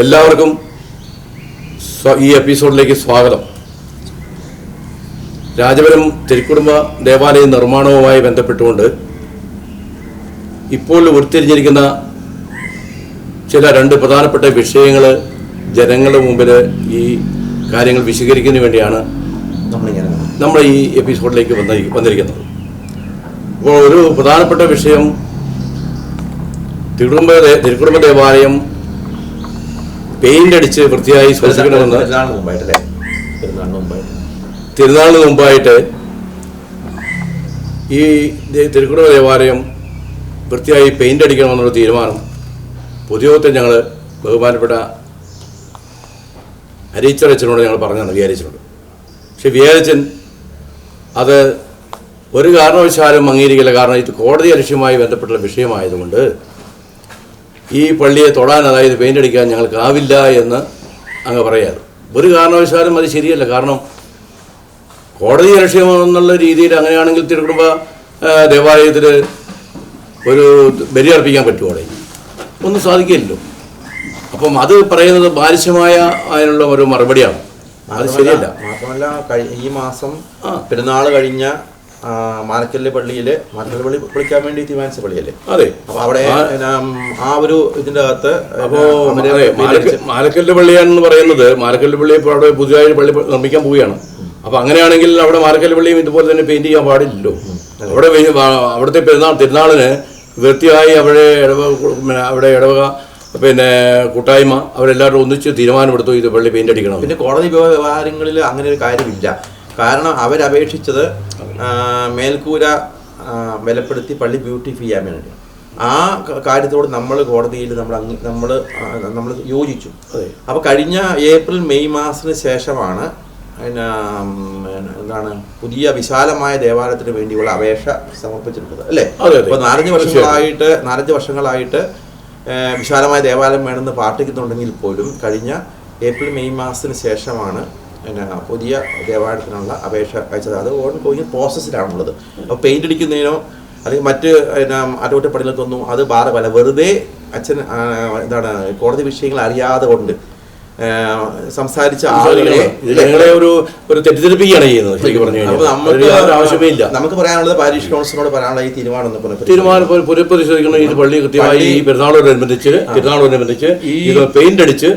എല്ലാവർക്കും ഈ എപ്പിസോഡിലേക്ക് സ്വാഗതം. രാജപുരം തിരുക്കുടുംബ ദേവാലയ നിർമ്മാണവുമായി ബന്ധപ്പെട്ടുകൊണ്ട് ഇപ്പോൾ ഉരുത്തിരിഞ്ഞിരിക്കുന്ന ചില രണ്ട് പ്രധാനപ്പെട്ട വിഷയങ്ങൾ ജനങ്ങളുടെ മുമ്പിൽ ഈ കാര്യങ്ങൾ വിശദീകരിക്കുന്നതിന് വേണ്ടിയാണ് നമ്മൾ ഈ എപ്പിസോഡിലേക്ക് വന്ന വന്നിരിക്കുന്നത്. അപ്പോൾ ഒരു പ്രധാനപ്പെട്ട വിഷയം തിരുക്കുടുംബ തിരുക്കുടുംബ ദേവാലയം പെയിന്റ് അടിച്ച് വൃത്തിയായി സൂക്ഷിക്കണമെന്ന് പെരുന്നാളിന് തിരുനാളിന് മുമ്പായിട്ട് ഈ തിരുക്കുട ദേവാലയം വൃത്തിയായി പെയിന്റ് അടിക്കണമെന്നുള്ള തീരുമാനം പൊതുയോഗത്തിൽ ഞങ്ങൾ ബഹുമാനപ്പെട്ട ഹരീച്ചറച്ചനോട് ഞങ്ങൾ പറഞ്ഞാണ് വിചാരിച്ചിട്ടുണ്ട്. പക്ഷെ വിചാരിച്ചൻ അത് ഒരു കാരണവശാലും അംഗീകരിക്കില്ല. കാരണം ഇത് കോടതി അലക്ഷ്യമായി ബന്ധപ്പെട്ടുള്ള വിഷയമായതുകൊണ്ട് ഈ പള്ളിയെ തൊടാൻ അതായത് പെയിന്റ് അടിക്കാൻ ഞങ്ങൾക്കാവില്ല എന്ന് അങ്ങ് പറയാറ്. ഒരു കാരണവശാലും അത് ശരിയല്ല. കാരണം കോടതി ലക്ഷ്യമെന്നുള്ള രീതിയിൽ അങ്ങനെയാണെങ്കിൽ തിരുക്കുടുംബ ദേവാലയത്തിൽ ഒരു ബലി അർപ്പിക്കാൻ പറ്റുമോ അവിടെ? ഒന്നും സാധിക്കില്ലല്ലോ. അപ്പം അത് പറയുന്നത് ബാലിശമായ അതിനുള്ള ഒരു മറുപടിയാണ്. അത് ശരിയല്ല. മാത്രമല്ല ഈ മാസം പെരുന്നാൾ കഴിഞ്ഞ മാനക്കല്ല് പള്ളിയിൽ മാനക്കല്ല് പള്ളി പൊളിക്കാൻ വേണ്ടി തീരുമാനിച്ച പള്ളിയല്ലേ? അതെ. അപ്പൊ അവിടെ ആ- ഒരു ഇതിന്റെ അകത്ത് അപ്പോ മാലക്കല്ല് പള്ളിയാണെന്ന് പറയുന്നത് മാലക്കല്ല് പള്ളി ഇപ്പോൾ അവിടെ പുതിയതായി പള്ളി നിർമ്മിക്കാൻ പോവുകയാണ്. അപ്പൊ അങ്ങനെയാണെങ്കിൽ അവിടെ മാലക്കല്ല് പള്ളിയും ഇതുപോലെ തന്നെ പെയിന്റ് ചെയ്യാൻ പാടില്ലല്ലോ. അവിടെ അവിടുത്തെ പെരുന്നാൾ തിരുനാളിന് വൃത്തിയായി അവിടെ ഇടവ അവിടെ ഇടവക പിന്നെ കൂട്ടായ്മ അവരെല്ലാവരും ഒന്നിച്ച് തീരുമാനമെടുത്തു ഇത് പള്ളി പെയിന്റ് അടിക്കണം. പിന്നെ കോടതി വ്യവഹാരങ്ങളിൽ അങ്ങനെ ഒരു കാര്യമില്ല. കാരണം അവരപേക്ഷിച്ചത് മേൽക്കൂര വിലപ്പെടുത്തി ബലപ്പെടുത്തി പള്ളി ബ്യൂട്ടിഫൈ ചെയ്യാൻ വേണ്ടി ആ കാര്യത്തോട് നമ്മൾ കോടതിയിൽ നമ്മൾ നമ്മൾ നമ്മൾ യോജിച്ചു. അപ്പോൾ കഴിഞ്ഞ ഏപ്രിൽ മെയ് മാസത്തിന് ശേഷമാണ് പിന്നെ എന്താണ് പുതിയ വിശാലമായ ദേവാലയത്തിന് വേണ്ടിയുള്ള അപേക്ഷ സമർപ്പിച്ചിട്ടുള്ളത് അല്ലേ. അപ്പോൾ നാലഞ്ച് വർഷങ്ങളായിട്ട് നാലഞ്ച് വർഷങ്ങളായിട്ട് വിശാലമായ ദേവാലയം വേണമെന്ന് പ്രാർത്ഥിക്കുന്നുണ്ടെങ്കിൽ പോലും കഴിഞ്ഞ ഏപ്രിൽ മെയ് മാസത്തിന് ശേഷമാണ് പിന്നെ പുതിയ ദേവാലയത്തിനുള്ള അപേക്ഷ അയച്ചത്. അത് ഓൺ ഗോയിങ് പ്രോസസ്സിലാണുള്ളത് അപ്പോൾ പെയിന്റ് അടിക്കുന്നതിനോ അല്ലെങ്കിൽ മറ്റ് പിന്നെ അറ്റകുറ്റപ്പണികൾക്കൊന്നും അത് ബാധകമല്ല വെറുതെ അച്ഛൻ എന്താണ് കോടതി വിഷയങ്ങൾ അറിയാതെ കൊണ്ട് സംസാരിച്ച ആളുകളെ ഞങ്ങളെ ഒരു ഒരു തെറ്റിദ്ധരിപ്പിക്കുകയാണ് ചെയ്യുന്നത് ശരിക്കും പറഞ്ഞു കഴിഞ്ഞാൽ. നമുക്ക് ആവശ്യമേ ഇല്ല നമുക്ക് പറയാനുള്ളത് പാരീഷ് കൗൺസിലിനോട് പറയാനുള്ള ഈ തീരുമാനം. തീരുമാനം പുനഃപരിശോധിക്കണം ഇത് പള്ളി കൃത്യമായി ഈ പെരുന്നാളോടനുബന്ധിച്ച് പെരുന്നാളോടനുബന്ധിച്ച് ഈ- ഇത് പെയിന്റ് അടിച്ച്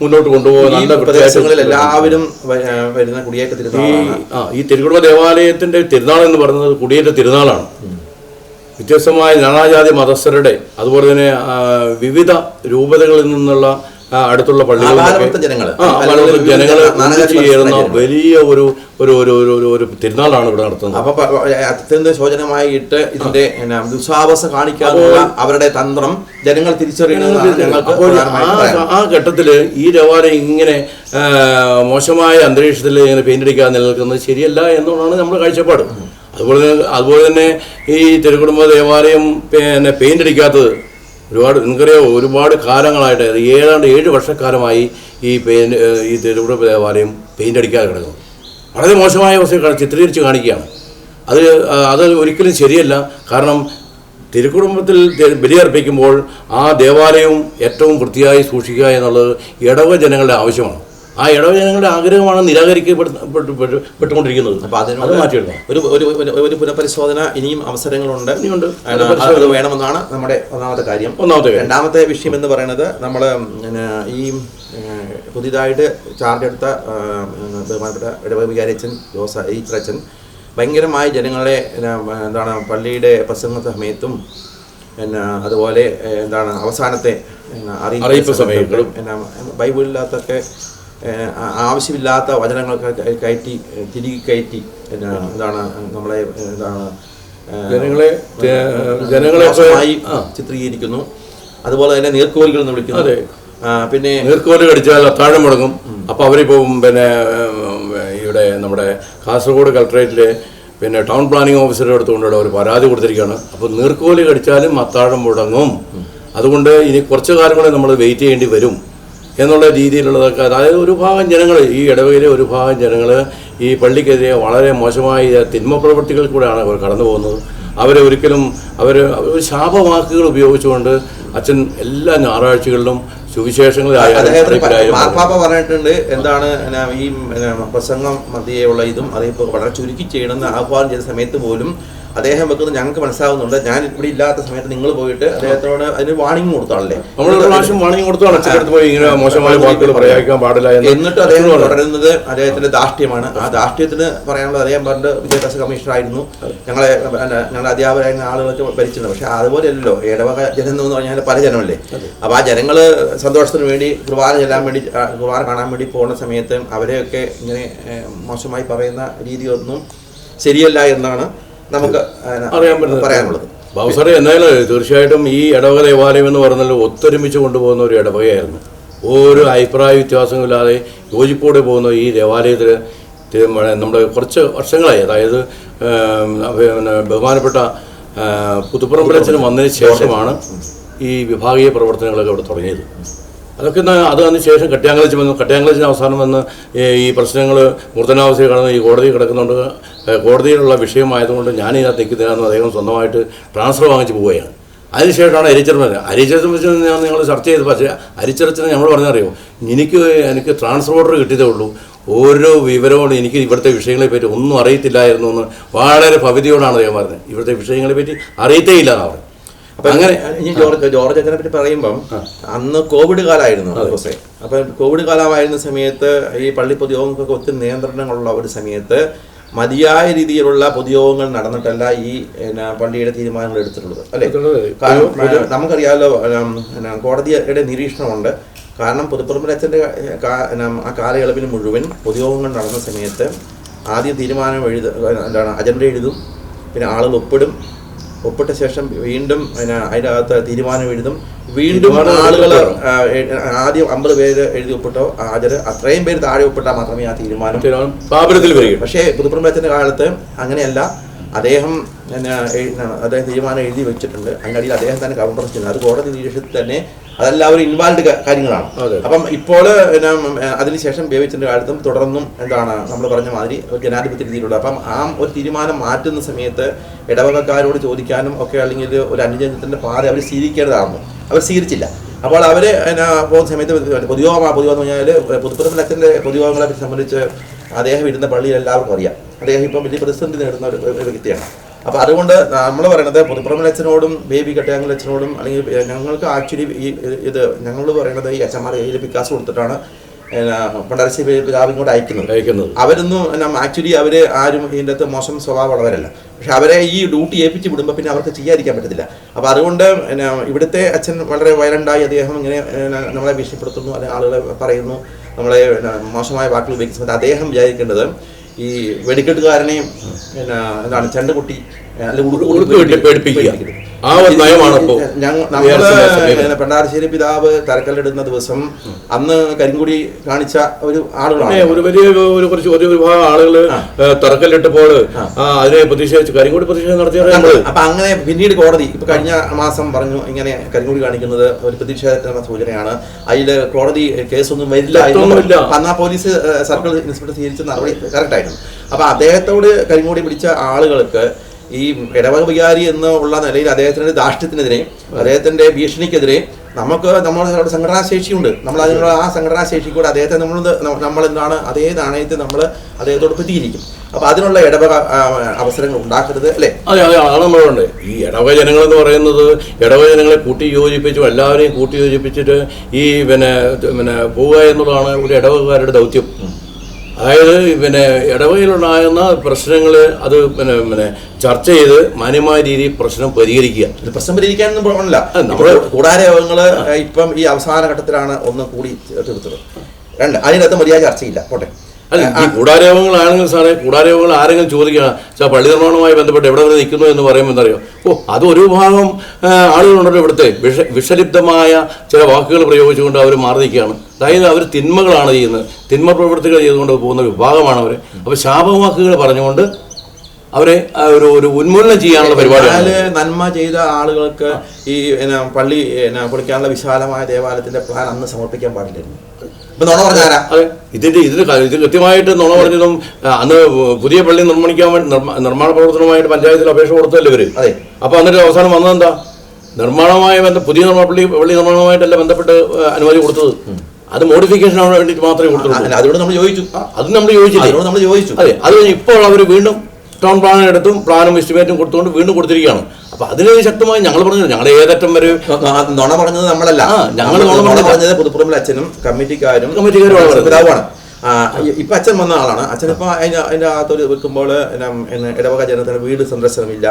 മുന്നോട്ട് കൊണ്ടുപോകാൻ നല്ല പ്രദേശങ്ങളിൽ എല്ലാവരും വരുന്ന കുടിയേറ്റ ഈ ഈ തിരുക്കുടുംബ ദേവാലയത്തിന്റെ തിരുനാൾ എന്ന് പറയുന്നത് കുടിയേറ്റ തിരുനാളാണ്. വ്യത്യസ്തമായ നാനാജാതി മതസ്ഥരുടെ അതുപോലെ തന്നെ വിവിധ രൂപതകളിൽ നിന്നുള്ള അടുത്തുള്ള പള്ളികളിലൊക്കെ ജനങ്ങൾ ചേരുന്ന വലിയ ഒരു ഒരു ഒരു ഒരു ഒരു ഒരു തിരുനാളാണ് ഇവിടെ നടത്തുന്നത്. അപ്പൊ അത്യന്തം ശോചനമായിട്ട് ഇതിന്റെ എന്നാ, കാണിക്കാനുള്ള അവരുടെ തന്ത്രം ജനങ്ങൾ പ്രധാനമായിട്ടും ആ ഘട്ടത്തിൽ ഈ രവാനെ ഇങ്ങനെ മോശമായ അന്തരീക്ഷത്തിൽ ഇങ്ങനെ പെയിന്റടിക്കാൻ നിലനിൽക്കുന്നത് ശരിയല്ല എന്നുള്ളതാണ് നമ്മുടെ കാഴ്ചപ്പാട്. അതുപോലെ അതുപോലെ തന്നെ ഈ തിരുക്കുടുംബ ദേവാലയം പിന്നെ പെയിന്റ് അടിക്കാത്തത് ഒരുപാട് നിങ്ങൾക്കറിയാമോ ഒരുപാട് കാലങ്ങളായിട്ട് ഏതാണ്ട് ഏഴ് വർഷക്കാലമായി ഈ പെയിന്റ് ഈ തിരുക്കുടുംബ ദേവാലയം പെയിന്റ് അടിക്കാതെ കിടക്കുന്നു. വളരെ മോശമായ അവസ്ഥ ചിത്രീകരിച്ച് കാണിക്കുകയാണ്. അത് അത് ഒരിക്കലും ശരിയല്ല. കാരണം തിരുക്കുടുംബത്തിൽ ബലിയർപ്പിക്കുമ്പോൾ ആ ദേവാലയവും ഏറ്റവും വൃത്തിയായി സൂക്ഷിക്കുക എന്നുള്ളത് ഇടവ ജനങ്ങളുടെ ആവശ്യമാണ്. ആ ഇടവ ജനങ്ങളുടെ ആഗ്രഹമാണ് നിരാകരിക്കപ്പെട്ടുകൊണ്ടിരിക്കുന്നത് അപ്പൊ അത് മാറ്റിയെടുക്കണം. ഒരു ഒരു പുനഃപരിശോധന ഇനിയും അവസരങ്ങളുണ്ട്. ഇനിയുണ്ട്. അത് വേണമെന്നാണ് നമ്മുടെ ഒന്നാമത്തെ കാര്യം. ഒന്നാമത്തെ രണ്ടാമത്തെ വിഷയം എന്ന് പറയുന്നത് നമ്മൾ ഈ പുതിയതായിട്ട് ചാർജ് എടുത്ത ബഹുമാനപ്പെട്ട ഇടവ വികാരിച്ചൻ ജോസ ഈച്ചറച്ചൻ ഭയങ്കരമായി ജനങ്ങളെ എന്താണ് പള്ളിയുടെ പ്രസംഗ സമയത്തും പിന്നെ അതുപോലെ എന്താണ് അവസാനത്തെ അറിയിപ്പ് സമയങ്ങളും. എന്നാ ബൈബിളിനകത്തൊക്കെ ആവശ്യമില്ലാത്ത വചനങ്ങൾ കയറ്റി തിരികെ കയറ്റി എന്താണ് നമ്മളെ എന്താണ് ജനങ്ങളെ ജനങ്ങളെ ചിത്രീകരിക്കുന്നു. അതുപോലെ തന്നെ നീർക്കോലുകൾ എന്ന് വിളിക്കുന്നു. അതെ. പിന്നെ നീർക്കോൽ കടിച്ചാൽ അത്താഴം മുടങ്ങും. അപ്പോൾ അവരിപ്പം പിന്നെ ഇവിടെ നമ്മുടെ കാസർഗോഡ് കളക്ട്രേറ്റിലെ പിന്നെ ടൗൺ പ്ലാനിംഗ് ഓഫീസറുടെ അടുത്ത് കൊണ്ടുള്ള ഒരു പരാതി കൊടുത്തിരിക്കുകയാണ്. അപ്പോൾ നീർക്കോൽ കടിച്ചാലും അത്താഴം മുടങ്ങും. അതുകൊണ്ട് ഇനി കുറച്ച് കാലം കൂടെ നമ്മൾ വെയിറ്റ് ചെയ്യേണ്ടി വരും. എന്നുള്ള രീതിയിലുള്ളതൊക്കെ. അതായത് ഒരു ഭാഗം ജനങ്ങൾ ഈ ഇടവകയിലെ ഒരു ഭാഗം ജനങ്ങൾ ഈ പള്ളിക്കെതിരെ വളരെ മോശമായ തിന്മ പ്രവർത്തികളിൽ കൂടെയാണ് അവർ കടന്നു പോകുന്നത്. അവരെ ഒരിക്കലും അവർ ശാപവാക്കുകൾ ഉപയോഗിച്ചുകൊണ്ട് അച്ഛൻ എല്ലാ ഞായറാഴ്ചകളിലും സുവിശേഷങ്ങളിലായാലും മാർപ്പാപ്പ പറഞ്ഞിട്ടുണ്ട് എന്താണ് ഈ പ്രസംഗം മതിയുള്ള ഇതും അതേപോലെ വളരെ ചുരുക്കി ചെയ്യണമെന്ന് ആഹ്വാനം ചെയ്ത സമയത്ത് പോലും അദ്ദേഹം വെക്കുന്നത് ഞങ്ങൾക്ക് മനസ്സിലാവുന്നുണ്ട്. ഞാൻ ഇവിടെ ഇല്ലാത്ത സമയത്ത് നിങ്ങൾ പോയിട്ട് അദ്ദേഹത്തോട് അതിന് വാണിംഗ് കൊടുത്താണല്ലേ? പ്രാവശ്യം വാണിംഗ് കൊടുത്താണ് അച്ഛനടുത്ത് പോയി ഇങ്ങനെ മോശമായ വാക്കുകൾ പ്രയോഗിക്കാൻ പാടില്ല എന്ന് എന്നിട്ട് അദ്ദേഹം പറയുന്നത് അദ്ദേഹത്തിന്റെ ദാഷ്ട്യമാണ് ആ ദാഷ്ട്യത്തിന് പറയാനുള്ളത് അദ്ദേഹം പണ്ട് വിദ്യാഭ്യാസ കമ്മീഷണർ ആയിരുന്നു. ഞങ്ങളെ ഞങ്ങളെ ഞങ്ങളുടെ അധ്യാപകരായിരുന്ന ആളുകളൊക്കെ ഭരിച്ചിട്ടുണ്ട്. പക്ഷെ അതുപോലെയല്ലോ ഇടവക ജനം എന്ന് പറഞ്ഞാൽ പല ജനമല്ലേ? അപ്പൊ ആ ജനങ്ങൾ സന്തോഷത്തിന് വേണ്ടി കുർബാന ചെല്ലാൻ വേണ്ടി കുർബാന കാണാൻ വേണ്ടി പോകുന്ന സമയത്ത് അവരെയൊക്കെ ഇങ്ങനെ മോശമായി പറയുന്ന രീതിയൊന്നും ശരിയല്ല എന്നാണ് നമുക്ക് അറിയാൻ പറ്റുന്നത്. പറയാനുള്ളത്. ബാബുസാറെ എന്നാലും തീർച്ചയായിട്ടും ഈ ഇടവക ദേവാലയം എന്ന് പറഞ്ഞാൽ ഒത്തൊരുമിച്ച് കൊണ്ടുപോകുന്ന ഒരു ഇടവകയായിരുന്നു. ഓരോ അഭിപ്രായ വ്യത്യാസങ്ങളില്ലാതെ യോജിപ്പോടെ പോകുന്ന ഈ ദേവാലയത്തിൽ നമ്മുടെ കുറച്ച് വർഷങ്ങളായി. അതായത് പിന്നെ ബഹുമാനപ്പെട്ട പുതുപ്പുറം പ്രദേശത്തിന് വന്നതിന് ശേഷമാണ് ഈ വിഭാഗീയ പ്രവർത്തനങ്ങളൊക്കെ അവിടെ തുടങ്ങിയത്. അതൊക്കെ അത് അതിന് ശേഷം കട്ടിയാങ്കളച്ച് വന്നു. കട്ടിയാങ്കളച്ചിന് അവസാനം വന്ന് ഈ പ്രശ്നങ്ങൾ മൂർധനാവസ്ഥയിൽ കടന്ന് ഈ കോടതി കിടക്കുന്നുണ്ട്. കോടതിയിലുള്ള വിഷയമായതുകൊണ്ട് ഞാൻ ഇതിനകത്ത് നിൽക്കുന്നില്ലെന്ന് അദ്ദേഹം സ്വന്തമായിട്ട് ട്രാൻസ്ഫർ വാങ്ങിച്ച് പോവുകയാണ്. അതിനുശേഷമാണ് അരിച്ചർമ്മ വെച്ച് ഞാൻ നിങ്ങൾ ചർച്ച ചെയ്ത് പക്ഷേ അരിച്ചറച്ചിന് നമ്മൾ പറഞ്ഞറിയോ എനിക്ക് എനിക്ക് ട്രാൻസ്ഫർ ഓർഡർ കിട്ടിയതേ ഉള്ളൂ. ഓരോ വിവരവും എനിക്ക് ഇവിടുത്തെ വിഷയങ്ങളെ പറ്റി ഒന്നും അറിയത്തില്ലായിരുന്നു എന്ന് വളരെ ഭവിതിയോടാണ് അദ്ദേഹം പറഞ്ഞത്. ഇവിടുത്തെ വിഷയങ്ങളെ പറ്റി അറിയത്തേ ഇല്ല എന്നാണ് അപ്പൊ അങ്ങനെ ഇനി ജോർജ് ജോർജ് അച്ഛനെ പറ്റി പറയുമ്പം അന്ന് കോവിഡ് കാലമായിരുന്നു ദിവസേ അപ്പൊ കോവിഡ് കാലമായിരുന്ന സമയത്ത് ഈ പള്ളി പൊതുയോഗങ്ങൾക്കൊക്കെ ഒത്തിരി നിയന്ത്രണങ്ങളുള്ള ഒരു സമയത്ത് മതിയായ രീതിയിലുള്ള പൊതുയോഗങ്ങൾ നടന്നിട്ടല്ല ഈ പള്ളിയുടെ തീരുമാനങ്ങൾ എടുത്തിട്ടുള്ളത്. അല്ലെ? കാരണം നമുക്കറിയാമല്ലോ കോടതിയുടെ നിരീക്ഷണമുണ്ട്. കാരണം പുതുപ്പറമ്പിലച്ഛന്റെ ആ കാലയളവിൽ മുഴുവൻ പൊതുയോഗങ്ങൾ നടന്ന സമയത്ത് ആദ്യം തീരുമാനം എഴുത എന്താണ് അജണ്ട എഴുതും പിന്നെ ആളുകൾ ഒപ്പിടും ഒപ്പിട്ട ശേഷം വീണ്ടും പിന്നെ അതിന്റെ അകത്ത് തീരുമാനം എഴുതും. വീണ്ടും ആളുകൾ ആദ്യം അമ്പത് പേര് എഴുതി ഒപ്പിട്ടോ? ഹാജര് അത്രയും പേര് താഴെ ഒപ്പിട്ടാൽ മാത്രമേ ആ തീരുമാനം പക്ഷേ പുതുപ്രമേയത്തിന്റെ കാലത്ത് അങ്ങനെയല്ല. അദ്ദേഹം അദ്ദേഹം തീരുമാനം എഴുതി വെച്ചിട്ടുണ്ട്. അതിനടിയിൽ അദ്ദേഹം തന്നെ കൗണ്ടർ ചെയ്യുന്നത് അത് കോടതി നിരീക്ഷണത്തിൽ തന്നെ അതെല്ലാവരും ഇൻവാൾവ് കാര്യങ്ങളാണ്. അപ്പം ഇപ്പോൾ അതിനുശേഷം ബേബിച്ചന്റെ കാലത്തും തുടർന്നും എന്താണ് നമ്മൾ പറഞ്ഞ മാതിരി ജനാധിപത്യ രീതിയിലുള്ള. അപ്പം ആ ഒരു തീരുമാനം മാറ്റുന്ന സമയത്ത് ഇടവകക്കാരോട് ചോദിക്കാനും ഒക്കെ അല്ലെങ്കിൽ ഒരു അനുജനത്തിന്റെ പാത അവർ സ്വീകരിക്കേണ്ടതാണെന്ന്. അവർ സ്വീകരിച്ചില്ല. അപ്പോൾ അവർ എന്നാ പോകുന്ന സമയത്ത് പൊതുയോഗമാണ് പൊതുയോഗം എന്ന് പറഞ്ഞാൽ പുതുപ്പുറത്തിൽ അച്ഛന്റെ പൊതുയോഗങ്ങളെ സംബന്ധിച്ച് അദ്ദേഹം ഇരുന്ന പള്ളിയിൽ എല്ലാവർക്കും അറിയാം. അദ്ദേഹം ഇപ്പം വലിയ പ്രതിസന്ധി നേടുന്ന ഒരു വ്യക്തിയാണ്. അപ്പോൾ അതുകൊണ്ട് നമ്മൾ പറയണത് പുതുപ്പുറമൽ അച്ഛനോടും ബേബി കട്ടയാങ്കൽ അച്ഛനോടും അല്ലെങ്കിൽ ഞങ്ങൾക്ക് ആക്ച്വലി ഈ ഇത് ഞങ്ങൾ പറയണത് ഈ അച്ഛന്മാർ കയ്യിൽ വികാസ് കൊടുത്തിട്ടാണ് പണ്ടരശ്ശി ഇങ്ങോട്ട് അയക്കുന്നത്. അയക്കുന്നത്. അവരൊന്നും ആക്ച്വലി അവർ ആരും ഇതിന്റെ അകത്ത് മോശം സ്വഭാവമുള്ളവരല്ല. പക്ഷെ അവരെ ഈ ഡ്യൂട്ടി ഏൽപ്പിച്ച് വിടുമ്പോൾ പിന്നെ അവർക്ക് ചെയ്യാതിരിക്കാൻ പറ്റത്തില്ല. അപ്പോൾ അതുകൊണ്ട് ഇവിടുത്തെ അച്ഛൻ വളരെ വയലന്റായി അദ്ദേഹം ഇങ്ങനെ നമ്മളെ ഭീഷണിപ്പെടുത്തുന്നു അല്ലെങ്കിൽ ആളുകളെ പറയുന്നു നമ്മളെ മോശമായ വാക്കുകൾ ഉപയോഗിക്കുന്നത് അദ്ദേഹം വിചാരിക്കേണ്ടത് ഈ വെടിക്കെട്ടുകാരനെയും പിന്നെ എന്താണ് ചെണ്ടകുട്ടി ആ ഒരു നയമാണ് ഞങ്ങൾ പെണ്ടാരശ്ശേരി പിതാവ് തരക്കല്ലിടുന്ന ദിവസം അന്ന് കരിങ്കുടി കാണിച്ച ഒരു ആളുകളാണ്. ഒരു വലിയ ഒരു കുറച്ച് ഒരു വിഭാഗം ആളുകൾ തറക്കല്ലിട്ടപ്പോൾ അതിനെ പ്രതിഷേധിച്ച് കരിങ്കുടി പ്രതിഷേധം നടത്തിയ അപ്പൊ അങ്ങനെ പിന്നീട് കോടതി ഇപ്പൊ കഴിഞ്ഞ മാസം പറഞ്ഞു ഇങ്ങനെ കരിങ്കുടി കാണിക്കുന്നത് ഒരു പ്രതിഷേധത്തിന്റെ സൂചനയാണ്. അതിൽ കോടതി കേസൊന്നും വരില്ല എന്ന് അന്ന് ആ പോലീസ് സർക്കിൾ ഇൻസ്പെക്ടർ സ്വീകരിച്ച നടപടി കറക്റ്റ് ആയിരുന്നു. അപ്പൊ അദ്ദേഹത്തോട് കരിങ്കുടി പിടിച്ച ആളുകൾക്ക് ഈ ഇടവക വികാരി എന്നുള്ള നിലയിൽ അദ്ദേഹത്തിന്റെ ധാർഷ്ട്യത്തിനെതിരെ അദ്ദേഹത്തിന്റെ ഭീഷണിക്കെതിരെ നമുക്ക് നമ്മുടെ സംഘടനാശേഷിയുണ്ട് നമ്മൾ അതിനുള്ള ആ സംഘടനാ ശേഷി കൂടെ അദ്ദേഹത്തെ നമ്മൾ നമ്മൾ എന്താണ് അതേ നാണയത്തെ നമ്മൾ അദ്ദേഹത്തോട് പ്രതികരിക്കും അപ്പൊ അതിനുള്ള ഇടവക അവസരങ്ങൾ ഉണ്ടാക്കരുത് അല്ലേ? അതെ അതെ അതാണ് നമ്മളുണ്ട് ഈ ഇടവക ജനങ്ങൾ എന്ന് പറയുന്നത് ഇടവക ജനങ്ങളെ കൂട്ടി യോജിപ്പിച്ചു എല്ലാവരെയും കൂട്ടി യോജിപ്പിച്ചിട്ട് ഈ പിന്നെ പിന്നെ പോവുക എന്നുള്ളതാണ് ഒരു ഇടവകക്കാരുടെ ദൗത്യം. അതായത് പിന്നെ ഇടവകയിലുണ്ടാകുന്ന പ്രശ്നങ്ങൾ അത് പിന്നെ പിന്നെ ചർച്ച ചെയ്ത് മാന്യമായ രീതിയിൽ പ്രശ്നം പരിഹരിക്കുക. പ്രശ്നം പരിഹരിക്കാനൊന്നും പോകണില്ല. നമ്മൾ കൂടാരയോഗങ്ങൾ ഇപ്പം ഈ അവസാന ഘട്ടത്തിലാണ് ഒന്ന് കൂടി തീർത്തത് രണ്ട് അതിനകത്ത് മര്യാദ ചർച്ചയില്ല. പോട്ടെ. അല്ല ഈ കൂടാരയോഗങ്ങളാണെങ്കിൽ സാറേ കൂടാരോഗങ്ങൾ ആരെങ്കിലും ചോദിക്കുക സാർ പള്ളി നിർമ്മാണവുമായി ബന്ധപ്പെട്ട് എവിടെ വരെ നിൽക്കുന്നു എന്ന് പറയുമ്പോൾ എന്തറിയോ? ഓ അത് ഒരു ഭാഗം ആ, ആളുകളുണ്ടല്ലോ ഇവിടുത്തെ. വിഷ വിഷലിപ്തമായ ചില വാക്കുകൾ പ്രയോഗിച്ചുകൊണ്ട് അവർ മാറി നിൽക്കുകയാണ്. അതായത് അവർ തിന്മകളാണ് ചെയ്യുന്നത്. തിന്മ പ്രവൃത്തികൾ ചെയ്തുകൊണ്ട് പോകുന്ന വിഭാഗമാണ് അവർ അപ്പോൾ ശാപവാക്കുകൾ പറഞ്ഞുകൊണ്ട് അവരെ ഒരു ഒരു ഉന്മൂലനം ചെയ്യാനുള്ള പരിപാടി നന്മ ചെയ്ത ആളുകൾക്ക് ഈ എന്നാ, പള്ളി പൊളിക്കാനുള്ള വിശാലമായ ദേവാലയത്തിന്റെ പ്ലാൻ അന്ന് സമർപ്പിക്കാൻ പാടില്ലായിരുന്നു. ഇതിന്റെ ഇതിന് ഇത് കൃത്യമായിട്ട് നുണ പറഞ്ഞതും അന്ന് പുതിയ പള്ളി നിർമ്മിക്കാൻ വേണ്ടി നിർമ്മാണ പ്രവർത്തനവുമായിട്ട് പഞ്ചായത്തിൽ അപേക്ഷ കൊടുത്തല്ലേ ഇവർ? അപ്പൊ എന്നിട്ട് അവസാനം വന്നതെന്താ? നിർമ്മാണമായ ബന്ധം പുതിയ നിർമ്മാണ പള്ളി പള്ളി നിർമ്മാണവുമായിട്ടല്ല ബന്ധപ്പെട്ട് അനുമതി കൊടുത്തത്. അത് മോഡിഫിക്കേഷൻ ആവാൻ വേണ്ടിയിട്ട് മാത്രമേ കൊടുത്തുള്ളൂ അതിനോട് നമ്മൾ ചോദിച്ചു അത് നമ്മൾ ചോദിച്ചില്ല നമ്മൾ ചോദിച്ചു അതെ അത് ഇപ്പോൾ അവർ വീണ്ടും ടൗൺ പ്ലാൻ എടുത്തും പ്ലാനും എസ്റ്റിമേറ്റും കൊടുത്തുകൊണ്ട് വീണ്ടും കൊടുത്തിരിക്കുകയാണ്. അപ്പൊ അതിന് ശക്തമായി ഞങ്ങൾ പറഞ്ഞു ഞങ്ങൾ ഏതറ്റം വരെ നുണ പറഞ്ഞത് നമ്മളല്ല. ഞങ്ങൾ നുണ പറഞ്ഞത് പുതുപ്പുറമ്പിൽ അച്ഛനും കമ്മിറ്റിക്കാരും കമ്മിറ്റിക്കാരും ഇപ്പൊ അച്ഛൻ വന്ന ആളാണ്. അച്ഛൻ ഇപ്പൊ അതിന്റെ അതിന്റെ അകത്തൊരു വെക്കുമ്പോൾ ഇടവക ജനത്തിന് വീട് സന്ദർശനമില്ല.